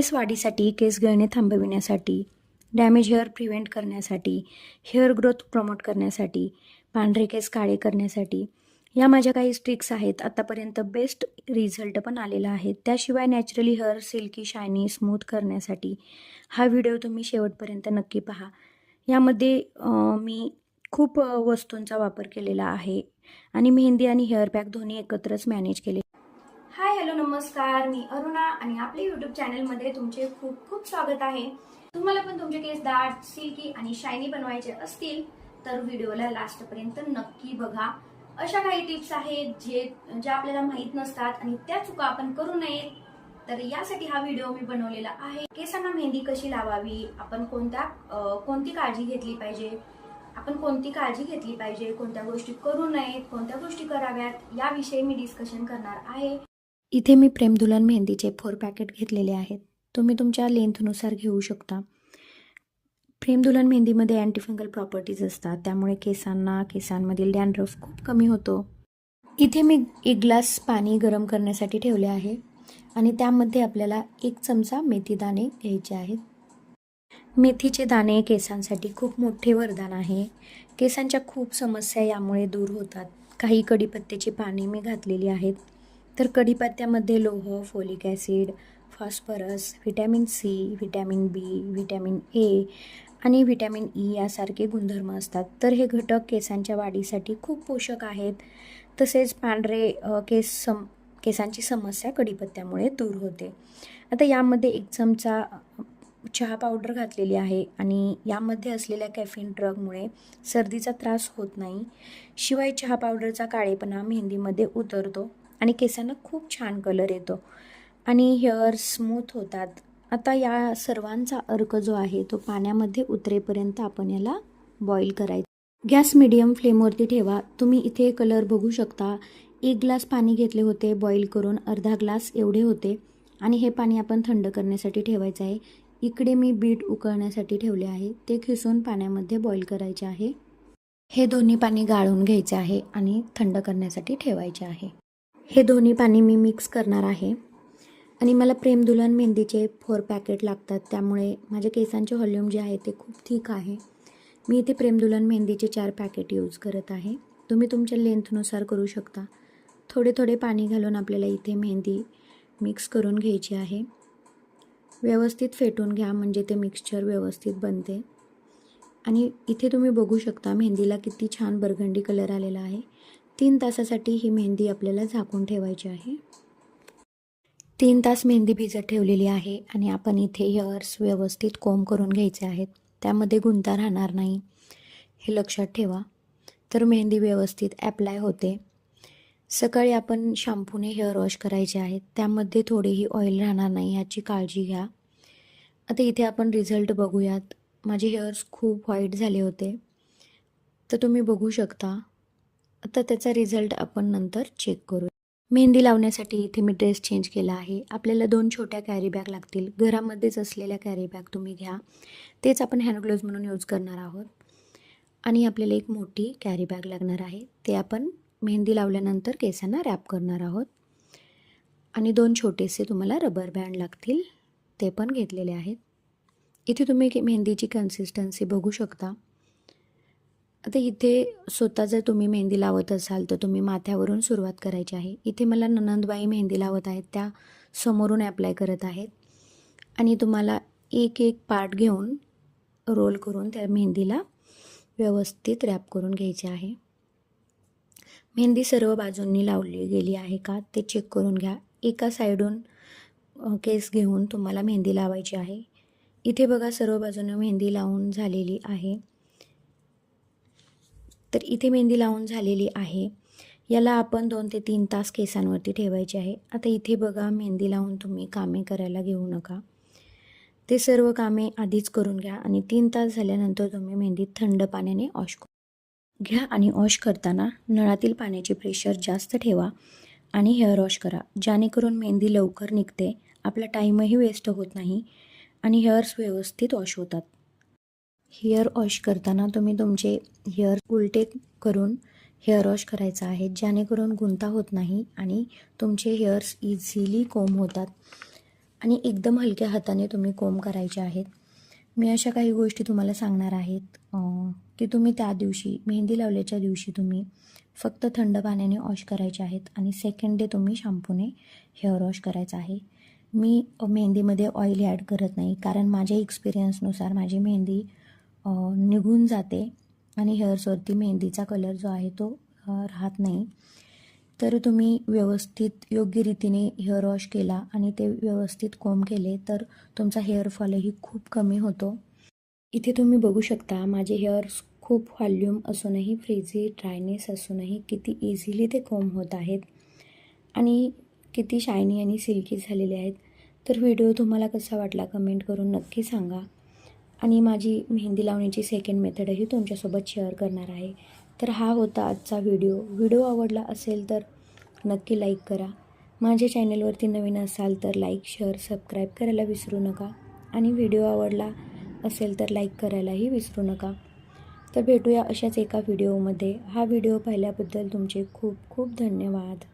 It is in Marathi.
केस वाढीसाठी केस गळणे थांबविण्यासाठी डॅमेज हेअर प्रिव्हेंट करण्यासाठी हेअर ग्रोथ प्रमोट करण्यासाठी पांढरे केस काळे करण्यासाठी या माझ्या काही ट्रिक्स आहेत. आत्तापर्यंत बेस्ट रिझल्ट पण आलेला आहे. त्याशिवाय naturally hair silky shiny smooth करण्यासाठी हा व्हिडिओ तुम्ही शेवटपर्यंत नक्की पहा. यामध्ये मी खूप वस्तूंचा वापर केलेला आहे आणि मेहंदी आणि हेअर पॅक दोन्ही एकत्रच मॅनेज केले हॅलो नमस्कार. मी अरुणा आणि आपल्या युट्यूब चॅनलमध्ये तुमचे खूप खूप स्वागत आहे. तुम्हाला पण तुमचे केस दाट सिल्की आणि शायनी बनवायचे असतील तर व्हिडिओला लास्टपर्यंत नक्की बघा. अशा काही टिप्स आहेत जे ज्या आपल्याला माहीत नसतात आणि त्या चुका आपण करू नयेत. तर यासाठी हा व्हिडिओ मी बनवलेला आहे. केसांना मेहंदी कशी लावावी? आपण कोणत्या कोणती काळजी घेतली पाहिजे? आपण कोणती काळजी घेतली पाहिजे? कोणत्या गोष्टी करू नयेत? कोणत्या गोष्टी कराव्यात? याविषयी मी डिस्कशन करणार आहे. इथे मी प्रेमदुलन मेहंदीचे फोर पॅकेट घेतलेले आहेत. तुम्ही तुमच्या लेंथनुसार घेऊ शकता. प्रेमदुलन मेहंदीमध्ये अँटीफंगल प्रॉपर्टीज असतात. त्यामुळे केसांना केसांमधील डॅन्ड्रफ खूप कमी होतो. इथे मी एक ग्लास पाणी गरम करण्यासाठी ठेवले आहे. आणि त्यामध्ये आपल्याला एक चमचा मेथी दाणे घ्यायचे आहेत. मेथीचे दाणे केसांसाठी खूप मोठे वरदान आहे. केसांच्या खूप समस्या यामुळे दूर होतात. काही कडीपत्त्याची पाने मी घातलेली आहेत. तर कढीपत्त्यामध्ये लोह folic acid phosphorus vitamin C vitamin B vitamin A आणि व्हिटॅमिन ई e यासारखे गुणधर्म असतात. तर हे घटक केसांच्या वाढीसाठी खूप पोषक आहेत. तसेच पांढरे केस सम केसांची समस्या कढीपत्त्यामुळे दूर होते. आता यामध्ये एक चमचा चहा पावडर घातलेली आहे आणि यामध्ये असलेल्या कॅफिन ड्रगमुळे सर्दीचा त्रास होत नाही. शिवाय चहा पावडरचा काळेपणा मेहंदीमध्ये उतरतो. आणि केसांना खूप छान कलर येतो. आणि हेअर स्मूथ होतात. आता या सर्वांचा अर्क जो आहे तो पाण्यामध्ये उतरेपर्यंत आपण याला बॉईल करायचं. गॅस मिडियम फ्लेमवरती ठेवा. तुम्ही इथे कलर बघू शकता. एक ग्लास पाणी घेतले होते बॉईल करून अर्धा ग्लास एवढे होते. आणि हे पाणी आपण थंड करण्यासाठी ठेवायचं आहे. इकडे मी बीट उकळण्यासाठी ठेवले आहे. ते खिसून पाण्यामध्ये बॉईल करायचे आहे. हे दोन्ही पाणी गाळून घ्यायचे आहे आणि थंड करण्यासाठी ठेवायचे आहे. हे दोन्ही पाणी मी मिक्स करणार आहे. आणि मला प्रेमदुलन मेहंदीचे फोर पॅकेट लागतात. त्यामुळे माझ्या केसांचे व्हॉल्यूम जे आहे ते खूप ठीक आहे. मी इथे प्रेमदुलन मेहंदीचे चार पॅकेट यूज करत आहे. तुम्ही तुमच्या लेंथनुसार करू शकता. थोडे थोडे पाणी घालून आपल्याला इथे मेहंदी मिक्स करून घ्यायची आहे. व्यवस्थित फेटून घ्या म्हणजे ते मिक्सचर व्यवस्थित बनते. आणि इथे तुम्ही बघू शकता मेहंदीला किती छान बरगंडी कलर आलेला आहे. तीन तासासाठी ही मेहंदी आपल्याला झाकून ठेवायची आहे. तीन तास मेहंदी भिजत ठेवलेली आहे आणि आपण इथे हेअर्स व्यवस्थित कोंब करून घ्यायचे आहेत. त्यामध्ये गुंता राहणार नाही. हे लक्षात ठेवा. तर मेहंदी व्यवस्थित ॲप्लाय होते. सकाळी आपण शॅम्पूने हेअर वॉश करायचे आहेत. त्यामध्ये थोडेही ऑइल राहणार नाही ह्याची काळजी घ्या. आता इथे आपण रिझल्ट बघूयात. माझे हेअर्स खूप व्हाईट झाले होते. तर तुम्ही बघू शकता. आता त्याचा रिझल्ट आपण नंतर चेक करू. मेहंदी लावण्यासाठी इथे मी ड्रेस चेंज केला आहे. आपल्याला दोन छोट्या कॅरी बॅग लागतील. घरामध्येच असलेल्या कॅरी बॅग तुम्ही घ्या. तेच आपण हँडग्लोज म्हणून यूज करणार आहोत. आणि आपल्याला एक मोठी कॅरी बॅग लागणार आहे. ते आपण मेहंदी लावल्यानंतर केसांना रॅप करणार आहोत. आणि दोन छोटेसे तुम्हाला रबर बँड लागतील. ते पण घेतलेले आहेत. इथे तुम्ही के- मेहंदीची कन्सिस्टन्सी बघू शकता. आता इथे स्वतः जर तुम्ही मेहंदी लावत असाल तर तुम्ही माथ्यावरून सुरुवात करायची आहे. इथे मला ननंदबाई मेहंदी लावत आहेत त्या समोरून ॲप्लाय करत आहेत. आणि तुम्हाला एक एक पार्ट घेऊन रोल करून त्या मेहंदीला व्यवस्थित रॅप करून घ्यायचे आहे. मेहंदी सर्व बाजूंनी लावली गेली आहे का ते चेक करून घ्या. एका साईडून केस घेऊन तुम्हाला मेहंदी लावायची आहे. इथे बघा सर्व बाजूने मेहंदी लावून झालेली आहे. तर इथे मेहंदी लावून झालेली आहे. याला आपण दोन ते तीन तास केसांवरती ठेवायचे आहे. आता इथे बघा मेहंदी लावून तुम्ही कामे करायला घेऊ नका. ते सर्व कामे आधीच करून घ्या आणि तीन तास झाल्यानंतर तुम्ही मेहंदी थंड पाण्याने वॉश घ्या आणि वॉश करताना नळातील पाण्याचे प्रेशर जास्त ठेवा आणि हेअर वॉश करा. जेणेकरून मेहंदी लवकर निघते आपला टाईमही वेस्ट होत नाही आणि हेअर्स व्यवस्थित वॉश होतात. हेअर वॉश करताना तुम्ही तुमचे हेअर उलटे करून हेअर वॉश करायचा आहे जेणेकरून गुंता होत नाही आणि तुमचे हेअर्स इझिली कोंब होतात आणि एकदम हलक्या हाताने तुम्ही कोंब करायचे आहेत. मी अशा काही गोष्टी तुम्हाला सांगणार आहेत की तुम्ही त्या दिवशी मेहंदी लावल्याच्या दिवशी तुम्ही फक्त थंड पाण्याने वॉश करायचे आहेत आणि सेकंड डे तुम्ही शॅम्पूने हेअर वॉश करायचं आहे. मी मेहंदीमध्ये ऑइल ॲड करत नाही कारण माझ्या एक्सपिरियन्सनुसार माझी मेहंदी निघून जाते आणि हेअर्सवरती मेहंदीचा कलर जो आहे तो राहत नाही. तर तुम्ही व्यवस्थित योग्य रीतीने हेअर वॉश केला आणि ते व्यवस्थित कोंब केले तर तुमचा हेअरफॉलही खूप कमी होतो. इथे तुम्ही बघू शकता माझे हेअर्स खूप व्हॉल्यूम असूनही फ्रीझी ड्रायनेस असूनही किती इझिली ते कोंब होत आहेत आणि किती शायनी आणि सिल्की झालेले आहेत. तर व्हिडिओ तुम्हाला कसा वाटला कमेंट करून नक्की सांगा. आणि माझी मेहंदी लावण्याची सेकंड मेथडही तुमच्यासोबत शेअर करणार आहे. तर हा होता आजचा व्हिडिओ व्हिडिओ आवडला असेल तर नक्की लाईक करा. माझ्या चॅनलवरती नवीन असाल तर लाईक शेअर सबस्क्राईब करायला विसरू नका. आणि व्हिडिओ आवडला असेल तर लाईक करायलाही विसरू नका. तर भेटूया अशाच एका व्हिडिओमध्ये हा व्हिडिओ पाहिल्याबद्दल तुमचे खूप खूप धन्यवाद.